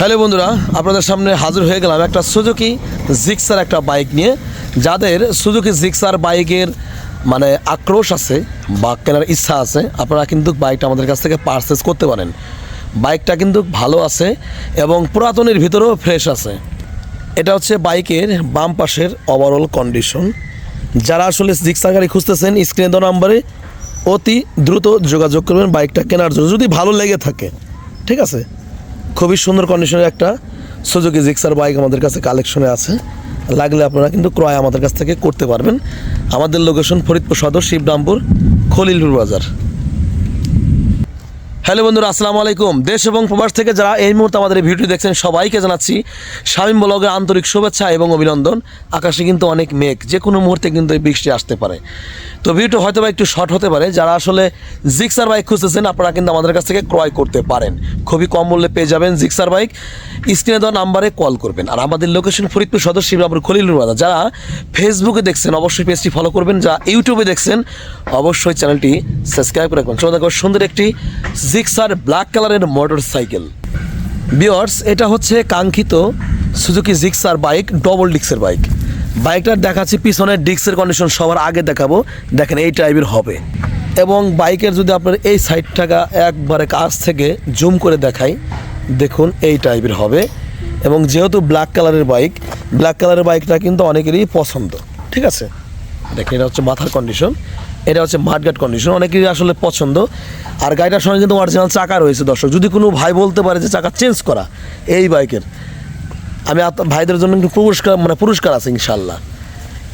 Hello বন্ধুরা, আপনাদের সামনে হাজির হয়ে গেলাম একটা সুজুকি জিক্সার একটা বাইক নিয়ে। যাদের সুজুকি জিক্সার বাইকের মানে আক্রোশ আছে বা কেনার ইচ্ছা আছে, আপনারা কিন্তু বাইকটা আমাদের কাছ থেকে পারচেস করতে পারেন। বাইকটা কিন্তু ভালো আছে এবং পুরাতনের ভিতরেও ফ্রেশ আছে। এটা হচ্ছে বাইকের বাম পাশের ওভারঅল কন্ডিশন যারা আসলে জিক্সার গাড়ি খুঁজতেছেন স্ক্রিনে দেওয়া নাম্বারে অতি দ্রুত যোগাযোগ করবেন বাইকটা কেনার জন্য। যদি ভালো লেগে থাকে, ঠিক আছে? খুবই সুন্দর কন্ডিশনের একটা সুজুকি জিক্সার বাইক আমাদের কাছে কালেকশনে আছে। লাগলে আপনারা কিন্তু ক্রয় আমাদের কাছ থেকে করতে পারবেন। আমাদের লোকেশন ফরিদপুর সদর, শিবরামপুর, খলিলপুর বাজার। হ্যালো বন্ধুরা, আসসালামু আলাইকুম। দেশ এবং প্রবাস থেকে যারা এই মুহূর্তে আমাদের ভিডিও দেখছেন, সবাইকে জানাচ্ছি শামীম ব্লগের আন্তরিক শুভেচ্ছা এবং অভিনন্দন। আকাশে কিন্তু অনেক মেঘ, যে কোনো মুহূর্তে কিন্তু এই বৃষ্টি আসতে পারে। তো ভিডিওটা হয়তো বা একটু শর্ট হতে পারে, যারা আসলে জিক্সার বাইক খুঁজতেছেন, আপনারা কিন্তু আমাদের কাছ থেকে ক্রয় করতে পারেন। খুবই কম মূল্যে পেয়ে যাবেন জিক্সার বাইক স্ক্রিনে দেওয়া নাম্বারে কল করবেন। আর আমাদের লোকেশন ফরিদপুর সদর শিবরাপুর খলিলুর বাজার যারা ফেসবুকে দেখছেন, অবশ্যই পেজটি ফলো করবেন। যারা ইউটিউবে দেখছেন, অবশ্যই চ্যানেলটি সাবস্ক্রাইব করে রাখবেন। সুন্দর একটি জিক্সার ব্ল্যাক কালারের মোটর সাইকেল বিয়ার্স এটা হচ্ছে কাঙ্ক্ষিত সুজুকি জিক্সার বাইক ডবল ডিক্সের বাইক বাইকটার দেখাচ্ছি পিছনের ডিক্সের কন্ডিশন সবার আগে দেখাবো। দেখেন, এই টাইপের হবে। এবং বাইকের যদি আপনার এই সাইডটাকা একবারে কাছ থেকে জুম করে দেখাই, দেখুন, এই টাইপের হবে। এবং যেহেতু ব্ল্যাক কালারের বাইক ব্ল্যাক কালারের বাইকটা কিন্তু অনেকেরই পছন্দ। ঠিক আছে? দেখেন, এটা হচ্ছে মাথার কন্ডিশন এটা হচ্ছে মাঠগাট কন্ডিশন অনেকেরই আসলে পছন্দ। আর গাড়িটার সঙ্গে কিন্তু অরিজিনাল চাকা রয়েছে, দর্শক। যদি কোনো ভাই বলতে পারে যে চাকা চেঞ্জ করা এই বাইকের, আমি ভাইদের জন্য একটু পুরস্কার মানে পুরস্কার আছে ইনশাল্লাহ।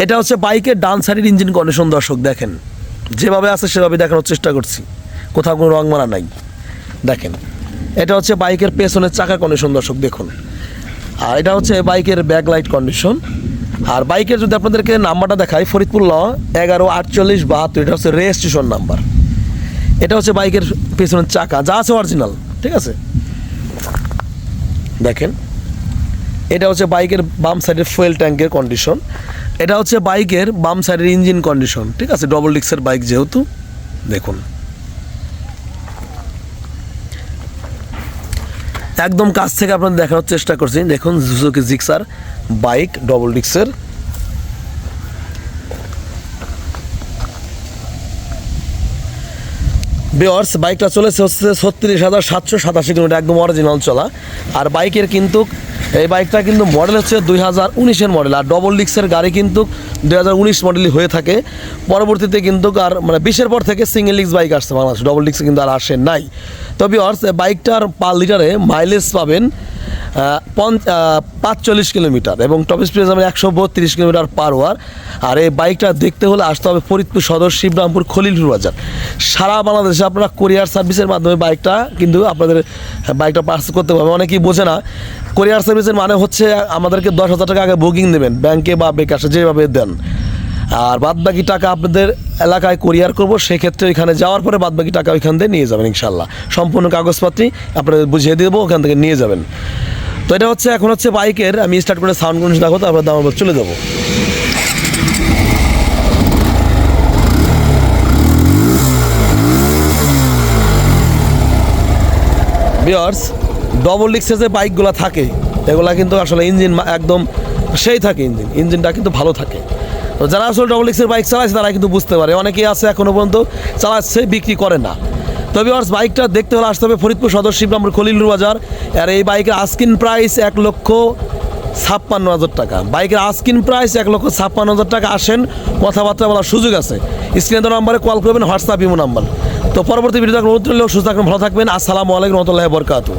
এটা হচ্ছে বাইকের ডান সাইডের ইঞ্জিন কন্ডিশন দর্শক, দেখেন। যেভাবে আছে সেভাবে দেখানোর চেষ্টা করছি। কোথাও কোনো রং মারা নাই। দেখেন, এটা হচ্ছে বাইকের পেছনের চাকা কন্ডিশন দর্শক, দেখুন। আর এটা হচ্ছে বাইকের ব্যাক লাইট কন্ডিশন আর বাইকের যদি আপনাদেরকে নাম্বারটা দেখাই, ফরিদপুর ল, এগারো আটচল্লিশ বাহাত্তর, এটা হচ্ছে রেজিস্ট্রেশন নাম্বার এটা হচ্ছে বাইকের পেছনের চাকা, যা আছে অরিজিনাল ঠিক আছে? দেখেন, এটা হচ্ছে বাইকের বাম সাইডের ফুয়েল ট্যাঙ্কের কন্ডিশন এটা হচ্ছে বাইকের বাম সাইডের ইঞ্জিন কন্ডিশন ঠিক আছে? ডবল ডিক্সের বাইক যেহেতু, দেখুন। একদম কাছ থেকে আপনাদের দেখানোর চেষ্টা করছি। দেখুন জুজুকি জিক্সার বাইক ডবল ডিক্সের বিয়ার্স বাইকটা চলেছে হচ্ছে ছত্রিশ হাজার সাতশো সাতাশি কিলোমিটার, একদম অরিজিনাল চলা। আর বাইকের কিন্তু, এই বাইকটা কিন্তু মডেল হচ্ছে দুই হাজার উনিশের মডেল আর ডবল ডিক্সের গাড়ি কিন্তু দুই হাজার উনিশ মডেলই হয়ে থাকে। পরবর্তীতে কিন্তু আর মানে বিশের পর থেকে সিঙ্গেল ডিক্স বাইক আসছে বাংলাদেশ ডবল ডিক্স কিন্তু আর আসে নাই। তবে বিয়ার্স বাইকটার পার লিটারে মাইলেজ পাবেন পাঁচচল্লিশ কিলোমিটার এবং টপ স্পিড যাবেন একশো বত্রিশ কিলোমিটার পার ওয়ার আর এই বাইকটা দেখতে হলে আসতে হবে ফরিদপুর সদর, শিবরামপুর, খলিলপুর বাজার। সারা বাংলাদেশে আপনারা কোরিয়ার সার্ভিসের মাধ্যমে বাইকটা কিন্তু আপনাদের বাইকটা পার্সেল করতে পারবে অনেকেই বোঝে না কোরিয়ার সার্ভিসের মানে হচ্ছে আমাদেরকে দশ হাজার টাকা আগে বুকিং দেবেন ব্যাংকে বা বেকাশে যেভাবে দেন। আর বাদ বাকি টাকা আপনাদের এলাকায় কোরিয়ার করব, সেক্ষেত্রে এখানে যাওয়ার পরে বাদ বাকি টাকা ওইখান থেকে নিয়ে যাবেন ইনশাল্লাহ সম্পূর্ণ কাগজপত্রই আপনাদের বুঝিয়ে দেবো, ওখান থেকে নিয়ে যাবেন। তো এটা হচ্ছে, এখন হচ্ছে বাইকের, আমি স্টার্ট করে সাউন্ড কন্ডিশন রাখব তারপর দাম চলে যাব। বিয়ার্স ডবল ডিক্সের যে বাইকগুলো থাকে। এগুলা কিন্তু আসলে ইঞ্জিন একদম সেই থাকে ইঞ্জিন ইঞ্জিনটা কিন্তু ভালো থাকে। তো যারা আসলে ডবল ডিক্সের বাইক চালাচ্ছে তারা কিন্তু বুঝতে পারে। অনেকেই আছে এখনও পর্যন্ত চালাচ্ছে, বিক্রি করে না। তবে ওর বাইকটা দেখতে হলে আসতে হবে ফরিদপুর সদর শিবরামপুর খলিলুর বাজার। আর এই বাইকের আস্কিন প্রাইস এক লক্ষ ছাপ্পান্ন হাজার টাকা। বাইকের আস্কিন প্রাইস এক লক্ষ ছাপ্পান্ন হাজার টাকা। আসেন, কথাবার্তা বলার সুযোগ আছে। স্ক্রিনে নাম্বারে কল করবেন, হোয়াটসঅ্যাপ, ইমো নাম্বার। তো পরবর্তী ভিডিও থাকবেন, ভালো থাকবেন। আসসালামু আলাইকুম রহমতুল্লাহ বরকাতু